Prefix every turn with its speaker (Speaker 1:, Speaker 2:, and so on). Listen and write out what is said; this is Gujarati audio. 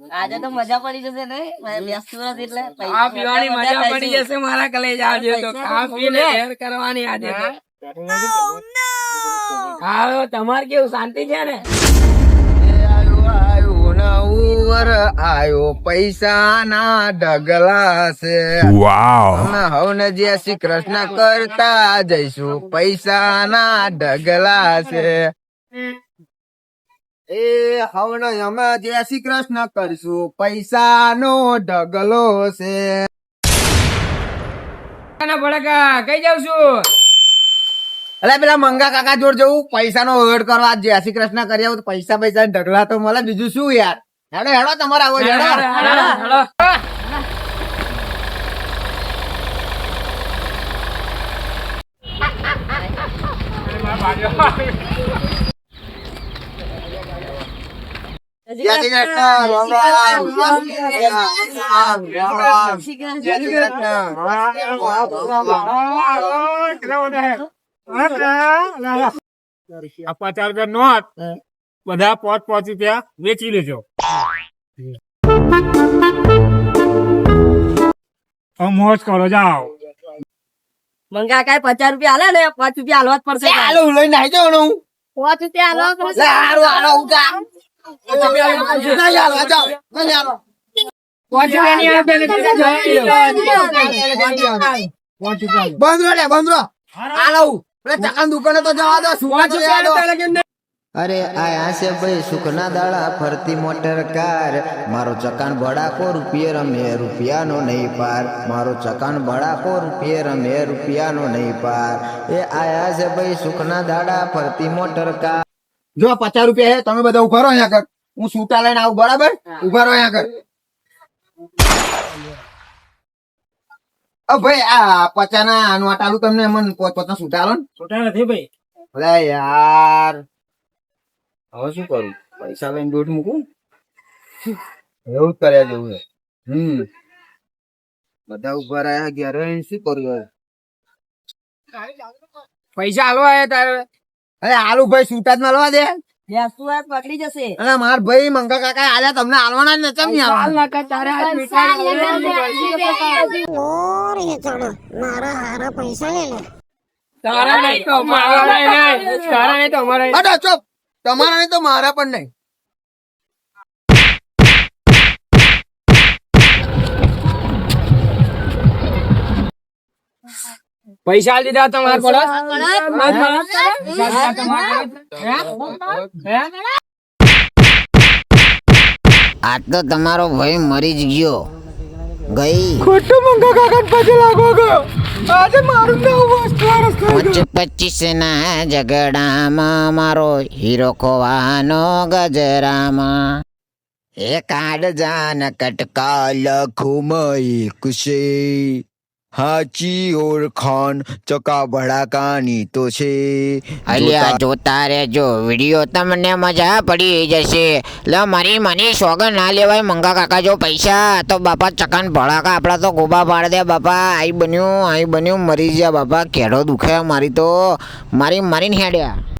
Speaker 1: આજે તો મજા પડી જશે ને? વ્યસ્ત નથી એટલે
Speaker 2: આ પીવાની મજા પડી જશે મારા કલેજા આજે તો. ખા પીને હેર કરવાની આજે હા. તમારે કેવું? શાંતિ છે ને?
Speaker 3: આયો આયો આયો પૈસા ના ઢગલા છે હવને જય શ્રી કૃષ્ણ કરતા જઈશું. પૈસા ના ઢગલા છે. એ હવણ અમે જય શ્રી કૃષ્ણ કરીશું. પૈસા નો ઢગલો છે.
Speaker 2: ભડકા કઈ જાઉં છું?
Speaker 3: એટલે પેલા મંગા કાકા જોડ જવું પૈસા નો વેડ કરવા જય શ્રી કૃષ્ણ કરી આવું. તો પૈસા પૈસા ઢગલા તો મળે. બીજું શું યાર? હેડો હેડો તમારા આવો હેડો
Speaker 2: હેડો, હેડો.
Speaker 3: જય શ્રી કૃષ્ણ રામ રામ. રામ રામ. જય શ્રી કૃષ્ણ
Speaker 4: આ પચાસ રૂપિયા નોટ બધા પોચ પોચ રૂપિયા વેચી લેજો. મોજ કરો જાઓ.
Speaker 1: મંગા કઈ પચાસ રૂપિયા હાલે ને પાંચ રૂપિયા હાલવા જ પડશે
Speaker 3: હાલો લઈને આવી જાઉં હું.
Speaker 1: પાંચ રૂપિયા
Speaker 3: હાલો, હાલો.
Speaker 2: આ?
Speaker 5: અરે આયા છે ભાઈ સુખના દાડા ફરતી મોટર કાર. મારો ચકાન ભડાકો રૂપિયે રમે રૂપિયાનો નહીં પાર. મારો ચકાન ભડાકો રૂપિયે રમે રૂપિયાનો નહીં પાર. એ આયા છે ભાઈ સુખના દાડા ફરતી મોટર કાર.
Speaker 3: જો પચાસ રૂપિયા છે તમે બધા ઊભા રહો અહીંયા કર હું સૂટા લઈને આવું બરાબર? ઊભા રહો અહીંયા કર ભાઈ આ પચાસ ના નોટ આલું તમને મને પોત પોતના સૂટા આલો ને.
Speaker 4: છોટા નથી ભાઈ.
Speaker 3: અરે યાર. હવે શું કરું? પૈસા લઈને દોઢ મૂકું? એવું જ કર્યા જેવું છે. હમ. બધા ઊભા રહ્યા ઘેર શું કર્યું
Speaker 2: પૈસા હાલવા આવ્યા તારે?
Speaker 3: અરે આલુ ભાઈ સૂટા જ મળવા દે
Speaker 1: પકડી જશે.
Speaker 3: માર ભાઈ મંગા કાકા આલ્યા તમને આલવાના જ નથી આલવાના?
Speaker 2: ના કર, તારે આજ મીઠાઈ તારા નહીં તો અમારા નહીં તારા નહીં તો અમારા નહીં.
Speaker 3: અડો તમારા નહીં તો મારા પણ નહીં.
Speaker 2: પૈસા લીધા તમારે?
Speaker 5: આ તો તમારો ભાઈ મરી જ ગયો ગઈ
Speaker 3: ખોટું મંગા કાકા પછી લાગો ગયો આજે મારું નવું વસ્તુ
Speaker 5: પચીસ પચીસ ના ઝઘડામાં મારો હીરો ખોવાનો ગજરામાં એ કાઢ જાન કટકા લખુમય કુશે હાચી ઓળખાણ ચકા ભડાકાની તો છે. અલ્યા જોતા રહેજો વીડિયો તમને મજા પડી જશે. લે મારી માની સોગન ના લેવાય મંગા કાકા જો પૈસા તો બાપા ચકાન ભડાકા આપડા તો ગોબા પાડ દે બાપા. આઈ બન્યું આઈ બન્યું મરી જ્યા બાપા. કેડો દુખે મારી તો. મારી મારીને હેડ્યા.